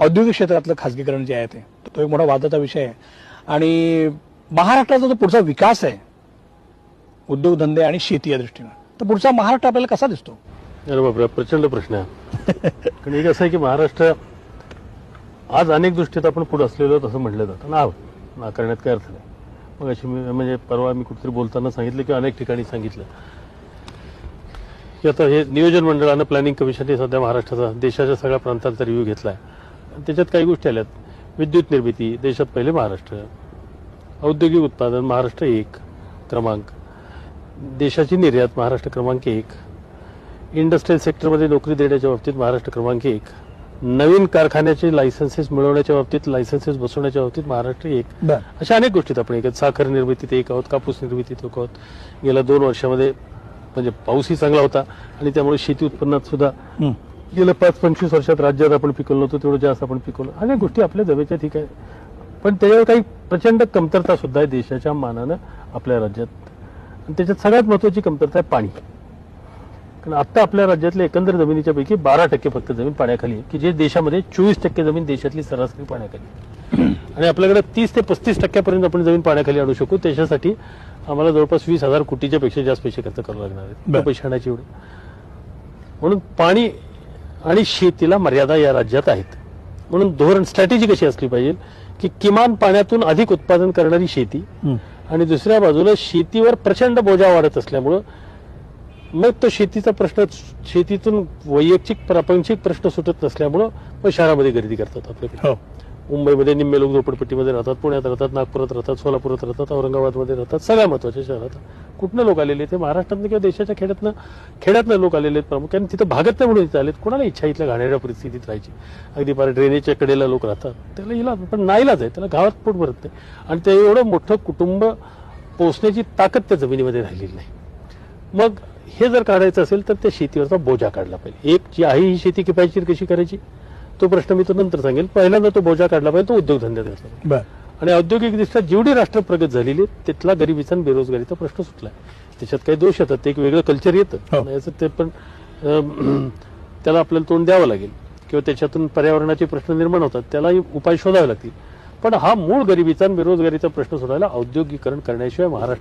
औद्योगिक क्षेत्रातलं खासगीकरण जे आहे ते तो एक मोठा वादाचा विषय आहे. आणि महाराष्ट्राचा जो पुढचा विकास आहे उद्योगधंदे आणि शेती या दृष्टीनं तर पुढचा महाराष्ट्र आपल्याला कसा दिसतो? अरे बापरे प्रचंड प्रश्न आहे. कारण एक असं आहे की महाराष्ट्र आज अनेक दृष्टीत आपण पुढे असलेलो आहोत असं म्हटलं जातं. ना नाकारण्यात काय अर्थ नाही. मग अशी मी म्हणजे परवा मी कुठेतरी बोलताना सांगितलं की अनेक ठिकाणी सांगितलं. की आता हे नियोजन मंडळानं प्लॅनिंग कमिशनने सध्या महाराष्ट्राचा देशाच्या सगळ्या प्रांतांचा रिव्ह्यू घेतला आहे त्याच्यात काही गोष्टी आल्यात. विद्युत निर्मिती देशात पहिले महाराष्ट्र. औद्योगिक उत्पादन महाराष्ट्र एक क्रमांक. देशाची निर्यात महाराष्ट्र क्रमांक एक. इंडस्ट्रियल सेक्टरमध्ये नोकरी देण्याच्या बाबतीत महाराष्ट्र क्रमांक एक. नवीन कारखान्याचे लायसन्सेस मिळवण्याच्या बाबतीत लायसन्सेस बसवण्याच्या बाबतीत महाराष्ट्र एक. अशा अनेक गोष्टीत आपण एक. साखर निर्मितीत एक आहोत कापूस निर्मितीत एक आहोत. गेल्या दोन वर्षामध्ये म्हणजे पाऊसही चांगला होता आणि त्यामुळे शेती उत्पन्नात सुद्धा गेल्या पाच पंचवीस वर्षात राज्यात आपण पिकवलं नव्हतं तेवढं जास्त आपण पिकवलं. अनेक गोष्टी आपल्या जवळच्या ठीक आहे. पण त्याच्यावर काही प्रचंड कमतरता सुद्धा आहे देशाच्या मानानं आपल्या राज्यात. आणि त्याच्यात सगळ्यात महत्वाची कमतरता आहे पाणी. कारण आता आपल्या राज्यातल्या एकंदर जमिनीच्या पैकी बारा टक्के फक्त जमीन पाण्याखाली आहे की जे देशामध्ये चोवीस टक्के जमीन देशातली सरासरी पाण्याखाली. आणि आपल्याकडे तीस ते पस्तीस टक्क्यापर्यंत आपण जमीन पाण्याखाली आणू शकू. त्याच्यासाठी आम्हाला जवळपास वीस हजार कोटीच्या पेक्षा जास्त पैसे खर्च करावे लागणार आहेत. पैसे आणायचे एवढे. म्हणून पाणी आणि शेतीला मर्यादा या राज्यात आहेत. म्हणून धोरण स्ट्रॅटेजी कशी असली पाहिजे? की किमान पाण्यातून अधिक उत्पादन करणारी शेती आणि दुसऱ्या बाजूला शेतीवर प्रचंड बोजा वाढत असल्यामुळं मग तो शेतीचा प्रश्न शेतीतून वैयक्तिक प्रापंचिक प्रश्न सुटत नसल्यामुळं मग शहरामध्ये गर्दी करतात आपल्याकडे. हो. मुंबईमध्ये निम्मे लोक झोपडपट्टीमध्ये राहतात पुण्यात राहतात नागपुरात राहतात सोलापुरात राहतात औरंगाबादमध्ये राहतात सगळ्या महत्त्वाच्या शहरात कुठनं लोक आलेले ते महाराष्ट्रातनं किंवा देशाच्या खेड्यातनं खेड्यातनं लोक आलेले आहेत प्रामुख्याने तिथं भागत नाही म्हणून इथे आलेत. कोणाला इच्छा इथल्या घाणेऱ्या परिस्थितीत राहायची? अगदी फार ड्रेनेजच्या कडेला लोक राहतात. त्याला इलाज पण नाहीलाच आहे. त्याला गावात पोट भरत नाही. आणि ते एवढं मोठं कुटुंब पोचण्याची ताकद त्या जमिनीमध्ये राहिलेली नाही. मग हे जर काढायचं असेल तर त्या शेतीवरचा बोजा काढला पाहिजे. एक जी आहे ही शेती किफायतशीर कशी करायची? तो प्रश्न मी तो नंतर सांगेल पहिल्यांदा तो बोजा काढला पाहिजे तो उद्योगधंद्यात घातला आणि औद्योगिकदृष्ट्या जेवढी राष्ट्र प्रगत झालेली तिथला गरिबीचा आणि बेरोजगारीचा प्रश्न सुटला त्याच्यात काही दोष येतात ते एक वेगळं कल्चर येतं. हो. याचं ते पण त्याला आपल्याला तोंड द्यावं लागेल. किंवा त्याच्यातून पर्यावरणाचे प्रश्न निर्माण होतात त्यालाही उपाय शोधावे लागतील. पण हा मूळ गरिबीचा आणि बेरोजगारीचा प्रश्न सोडायला औद्योगिकरण करण्याशिवाय महाराष्ट्र